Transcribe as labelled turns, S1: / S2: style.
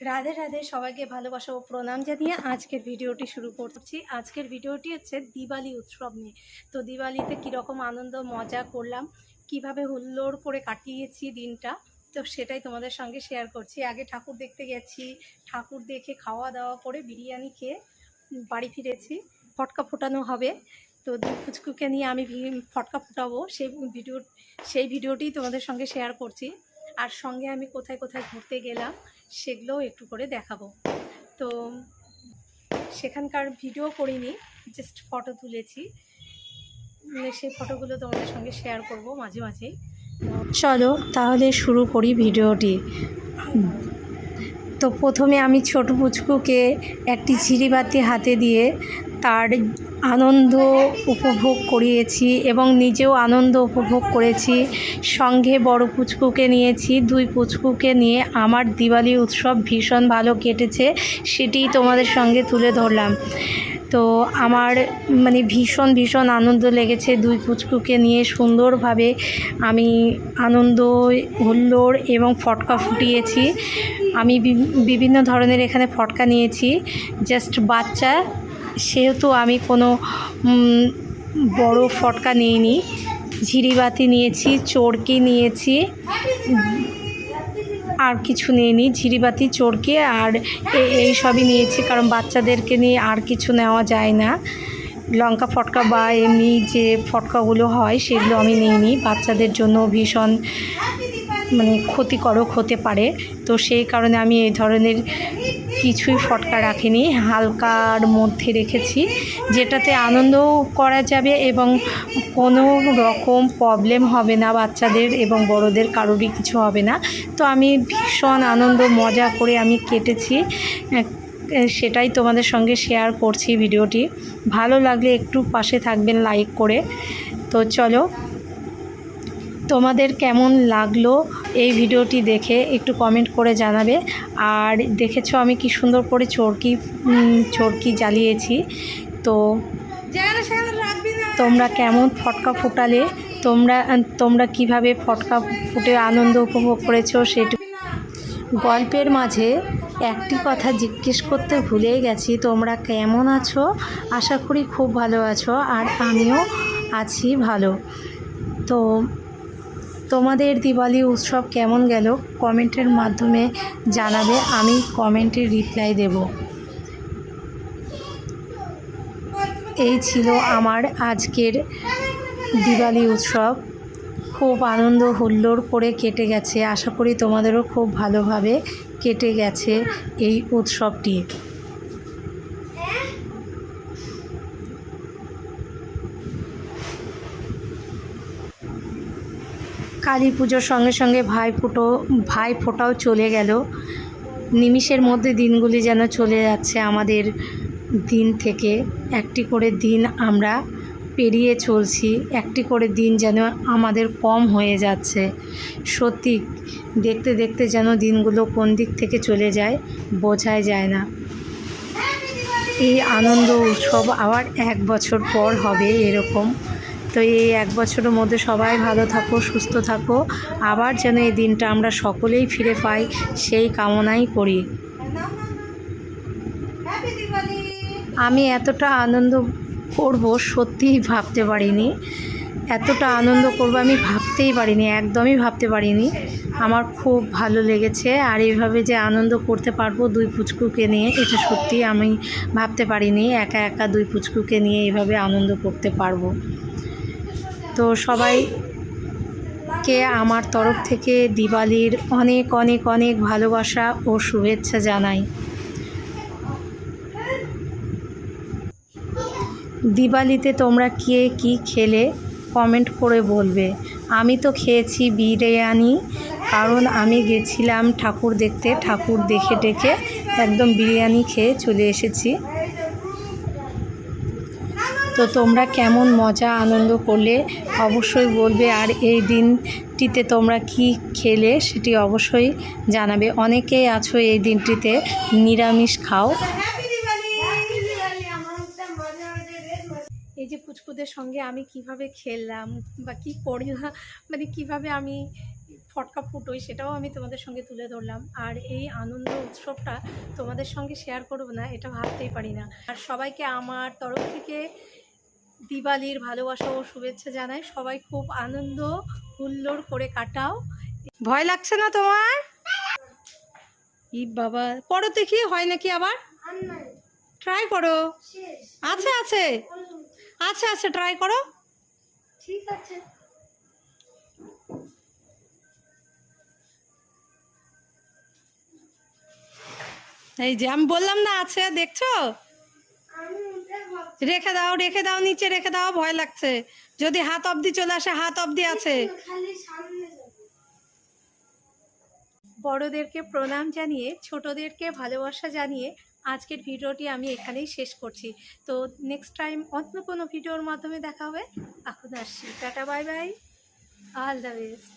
S1: রাধে রাধে সবাইকে ভালোবাসা ও প্রণাম জানিয়ে আজকের ভিডিওটি শুরু করছি। আজকের ভিডিওটি হচ্ছে দিওয়ালি উৎসব নিয়ে। তো দিওয়ালিতে কীরকম আনন্দ, মজা করলাম, কীভাবে হুল্লোড় করে কাটিয়েছি দিনটা, তো সেটাই তোমাদের সঙ্গে শেয়ার করছি। আগে ঠাকুর দেখতে গেছি, ঠাকুর দেখে খাওয়া দাওয়া করে বিরিয়ানি খেয়ে বাড়ি ফিরেছি। ফটকা ফোটানো হবে। তো ফুচকুকে নিয়ে আমি ফটকা ফোটাবো। সেই ভিডিও, সেই ভিডিওটি তোমাদের সঙ্গে শেয়ার করছি। আর সঙ্গে আমি কোথায় কোথায় ঘুরতে গেলাম সেগুলোও একটু করে দেখাবো। তো সেখানকার ভিডিও করিনি জাস্ট ফটো তুলেছি। সেই ফটোগুলো তোমাদের সঙ্গে শেয়ার করব মাঝে মাঝেই। চলো তাহলে শুরু করি ভিডিওটি তো প্রথমে আমি ছোট পুচকুকে একটি ঝিরিবাতি হাতে দিয়ে তার আনন্দ উপভোগ করিয়েছি এবং নিজেও আনন্দ উপভোগ করেছি। সঙ্গে বড় পুচকুকে নিয়েছি, দুই পুচকুকে নিয়ে আমার দিওয়ালি উৎসব ভীষণ ভালো কেটেছে সেটি তোমাদের সঙ্গে তুলে ধরলাম। তো আমার মানে ভীষণ ভীষণ আনন্দ লেগেছে দুই পুচকুকে নিয়ে সুন্দরভাবে। আমি আনন্দ, হুল্লোড় এবং ফটকা ফুটিয়েছি। আমি বিভিন্ন ধরনের এখানে ফটকা নিয়েছি। জাস্ট বাচ্চা সেহেতু আমি কোনো বড় ফটকা নিইনি। ঝিরিবাতি নিয়েছি, চরকি নিয়েছি, আর কিছু নিইনি। ঝিরিবাতি, চরকি আর এই সবই নিয়েছি, কারণ বাচ্চাদেরকে নিয়ে আর কিছু নেওয়া যায় না। লঙ্কা ফটকা বা এমনি যে ফটকাগুলো হয়, সেগুলো আমি নিইনি। বাচ্চাদের জন্য ভীষণ মানে ক্ষতিকারক হতে পারে। তো সেই কারণে আমি এই ধরনের কিছুই ফটকা রাখিনি, হালকার মধ্যে রেখেছি, যেটাতে আনন্দও করা যাবে এবং কোনো রকম প্রবলেম হবে না বাচ্চাদের এবং বড়দের, কারোরই কিছু হবে না। তো আমি ভীষণ আনন্দ, মজা করে আমি কেটেছি। সেটাই তোমাদের সঙ্গে শেয়ার করছি ভিডিওটি। ভালো লাগলে একটু পাশে থাকবেন লাইক করে। তো চলো তোমাদের কেমন লাগল এই ভিডিওটি দেখে একটু কমেন্ট করে জানাবে। আর দেখেছ আমি কি সুন্দর করে চরকি চরকি জ্বালিয়েছি। তো তোমরা কেমন ফটকা ফোটালে, তোমরা তোমরা কীভাবে ফটকা ফুটে আনন্দ উপভোগ করেছ সেটু গল্পের মাঝে একটি কথা জিজ্ঞেস করতে ভুলেই গেছি, তোমরা কেমন আছো? আশা করি খুব ভালো আছো, আর আমিও আছি ভালো। তো তোমাদের দিওয়ালি উৎসব কেমন গেল কমেন্টের মাধ্যমে জানাবে, আমি কমেন্টে রিপ্লাই দেব। এই ছিল আমার আজকের দিওয়ালি উৎসব। খুব আনন্দ হুল্লোড় করে কেটে গেছে। আশা করি তোমাদেরও খুব ভালোভাবে কেটে গেছে এই উৎসবটি। কালী পুজোর সঙ্গে সঙ্গে ভাই ফুটো, ভাই ফোটাও চলে গেল। নিমিষের মধ্যে দিনগুলি যেন চলে যাচ্ছে আমাদের দিন থেকে। একটি করে দিন আমরা পেরিয়ে চলছি, একটি করে দিন যেন আমাদের কম হয়ে যাচ্ছে। সত্যি, দেখতে দেখতে যেন দিনগুলো কোন দিক থেকে চলে যায় বোঝাই যায় না। এই আনন্দ উৎসব আবার এক বছর পর হবে এরকম। তো এই এক বছরের মধ্যে সবাই ভালো থাকো, সুস্থ থাকো। আবার যেন এই দিনটা আমরা সকলেই ফিরে পাই, সেই কামনাই করি। আমি এতটা আনন্দ করব, সত্যিই ভাবতে পারিনি। এতটা আনন্দ করব আমি ভাবতেই পারিনি, একদমই ভাবতে পারিনি। আমার খুব ভালো লেগেছে, আর এইভাবে যে আনন্দ করতে পারব দুই পুচকুকে নিয়ে, এটা সত্যি আমি ভাবতে পারিনি। একা একা দুই পুচকুকে নিয়ে এইভাবে আনন্দ করতে পারব। তো সবাইকে আমার তরফ থেকে দিওয়ালির অনেক অনেক অনেক ভালোবাসা ও শুভেচ্ছা জানাই। দিওয়ালিতে তোমরা কে কি খেলে কমেন্ট করে বলবে। আমি তো খেয়েছি বিরিয়ানি, কারণ আমি গেছিলাম ঠাকুর দেখতে, ঠাকুর দেখে টেকে একদম বিরিয়ানি খেয়ে চলে এসেছি। তো তোমরা কেমন মজা, আনন্দ করলে অবশ্যই বলবে। আর এই দিনটিতে তোমরা কি খেলে সেটি অবশ্যই জানাবে। অনেকেই আছো এই দিনটিতে, নিরামিষ খাও। এই যে পুচকুদের সঙ্গে আমি কীভাবে খেললাম বা কি করলাম মানে কীভাবে আমি ফটকা ফুটোই সেটাও আমি তোমাদের সঙ্গে তুলে ধরলাম। আর এই আনন্দ উৎসবটা তোমাদের সঙ্গে শেয়ার করব না এটা ভাবতেই পারি না। আর সবাইকে আমার তরফ থেকে দিওয়ালির ভালোবাসা ও শুভেচ্ছা জানাই। সবাই খুব আনন্দ হুল্লোড় করে কাটাও। ভয় লাগছে না তোমার? ই বাবা পড়ো দেখি হয় নাকি আবার? ট্রাই করো। আছে আছে। আছে আছে ট্রাই করো।
S2: ঠিক আছে।
S1: এই যে আমি বললাম না আছে দেখছ?
S2: উঠে ভাবছি
S1: রেখে দাও রেখে দাও, নিচে রেখে দাও, ভয় লাগছে। যদি হাত অবধি চলে আসে, হাত অবধি আছে। বড়দেরকে প্রণাম জানিয়ে, ছোটদেরকে ভালোবাসা জানিয়ে আজকের ভিডিওটি আমি এখানেই শেষ করছি। তো নেক্সট টাইম অন্য কোনো ভিডিওর মাধ্যমে দেখা হবে। এখন আসছি। Tata, bye bye. All the best